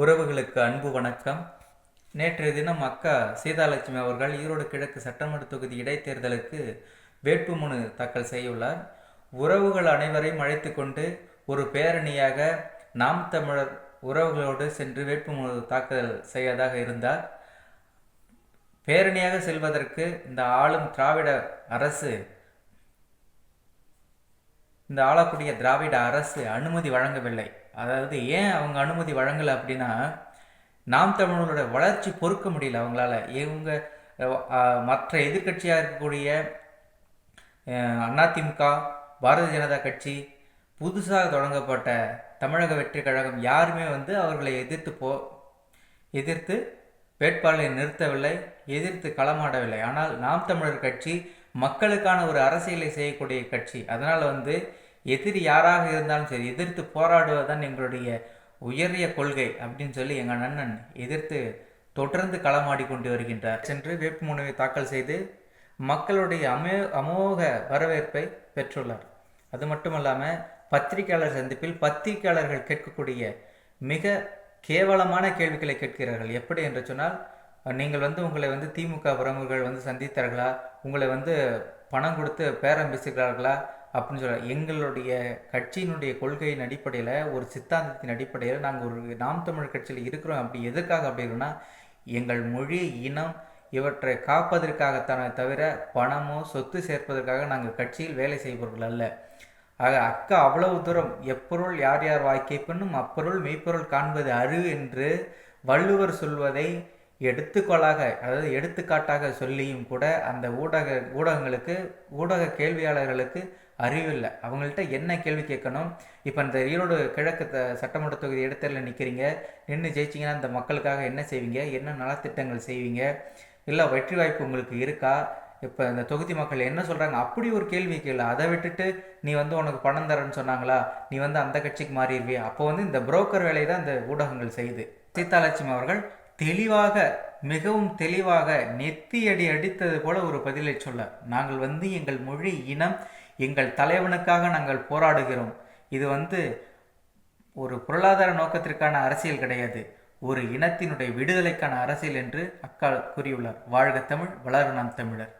உறவுகளுக்கு அன்பு வணக்கம். நேற்றைய தினம் அக்கா சீதாலட்சுமி அவர்கள் ஈரோடு கிழக்கு சட்டமன்ற தொகுதி இடைத்தேர்தலுக்கு வேட்புமனு தாக்கல் செய்துள்ளார். உறவுகள் அனைவரையும் அழைத்து கொண்டு ஒரு பேரணியாக நாம் தமிழர் உறவுகளோடு சென்று வேட்புமனு தாக்கல் செய்வதாக இருந்தார். பேரணியாக செல்வதற்கு இந்த ஆளும் திராவிட அரசு இந்த ஆளக்கூடிய திராவிட அரசு அனுமதி வழங்கவில்லை. அதாவது ஏன் அவங்க அனுமதி வழங்கலை அப்படின்னா நாம் தமிழர்களோட வளர்ச்சி பொறுக்க முடியல அவங்களால. இவங்க மற்ற எதிர்க்கட்சியாக இருக்கக்கூடிய அதிமுக பாரதிய ஜனதா கட்சி புதுசாக தொடங்கப்பட்ட தமிழக வெற்றி கழகம் யாருமே வந்து அவர்களை எதிர்த்து போ எதிர்த்து வேட்பாளரை நிறுத்தவில்லை எதிர்த்து களமாடவில்லை. ஆனால் நாம் தமிழர் கட்சி மக்களுக்கான ஒரு அரசியலை செய்யக்கூடிய கட்சி. அதனால் வந்து எதிரி யாராக இருந்தாலும் சரி எதிர்த்து போராடுவதுதான் எங்களுடைய உயரிய கொள்கை அப்படின்னு சொல்லி எங்கள் அண்ணன் எதிர்த்து தொடர்ந்து களமாடி கொண்டு வருகின்றார். சென்று வேட்புமனுவை தாக்கல் செய்து மக்களுடைய அமோ அமோக வரவேற்பை பெற்றுள்ளார். அது மட்டும் இல்லாமல் பத்திரிகையாளர் சந்திப்பில் பத்திரிகையாளர்கள் கேட்கக்கூடிய மிக கேவலமான கேள்விகளை கேட்கிறார்கள். எப்படி என்று சொன்னால் நீங்கள் வந்து உங்களை வந்து திமுக பிரமுகர்கள் வந்து சந்தித்தார்களா? உங்களை வந்து பணம் கொடுத்து பேரம் பேசுகிறார்களா அப்படின்னு சொல்ல எங்களுடைய கட்சியினுடைய கொள்கையின் அடிப்படையில் ஒரு சித்தாந்தத்தின் அடிப்படையில் நாங்கள் ஒரு நாம் தமிழ் கட்சியில் இருக்கிறோம். அப்படி எதுக்காக அப்படின்னா எங்கள் மொழி இனம் இவற்றை காப்பதற்காகத்தானே தவிர பணமோ சொத்து சேர்ப்பதற்காக நாங்கள் கட்சியில் வேலை செய்பவர்கள் அல்ல. ஆக அக்கா அவ்வளவு தூரம் எப்பொருள் யார் யார் வாய்க்கைப்பினும் அப்பொருள் மெய்ப்பொருள் காண்பது அறிவு என்று வள்ளுவர் சொல்வதை எடுத்துக்கோளாக அதாவது எடுத்துக்காட்டாக சொல்லியும் கூட அந்த ஊடக ஊடகங்களுக்கு ஊடக கேள்வியாளர்களுக்கு அறிவில்லை. அவங்கள்ட்ட என்ன கேள்வி கேட்கணும்? இப்போ இந்த ஈரோடு கிழக்கு த- சட்டமன்ற தொகுதி இடத்துல நிற்கிறீங்க நின்று ஜெயிச்சிங்கன்னா இந்த மக்களுக்காக என்ன செய்வீங்க? என்ன நலத்திட்டங்கள் செய்வீங்க? இல்லை வெற்றி வாய்ப்பு உங்களுக்கு இருக்கா? இப்போ இந்த தொகுதி மக்கள் என்ன சொல்கிறாங்க அப்படி ஒரு கேள்வி கேளு. அதை விட்டுட்டு நீ வந்து உனக்கு பணம் தரேன்னு சொன்னாங்களா? நீ வந்து அந்த கட்சிக்கு மாறிடுவியா அப்போ வந்து இந்த புரோக்கர் வேலையை தான் இந்த ஊடகங்கள் செய்யுது சீதாலட்சுமி அவர்கள் தெளிவாக மிகவும் தெளிவாக நெத்தியடி அடித்தது போல ஒரு பதிலை சொல்ல நாங்கள் வந்து எங்கள் மொழி இனம் எங்கள் தலைவனுக்காக நாங்கள் போராடுகிறோம். இது வந்து ஒரு பொருளாதார நோக்கத்திற்கான அரசியல் கிடையாது. ஒரு இனத்தினுடைய விடுதலைக்கான அரசியல் என்று அக்கா கூறியுள்ளார். வாழ்க தமிழ் வளர நாம் தமிழர்.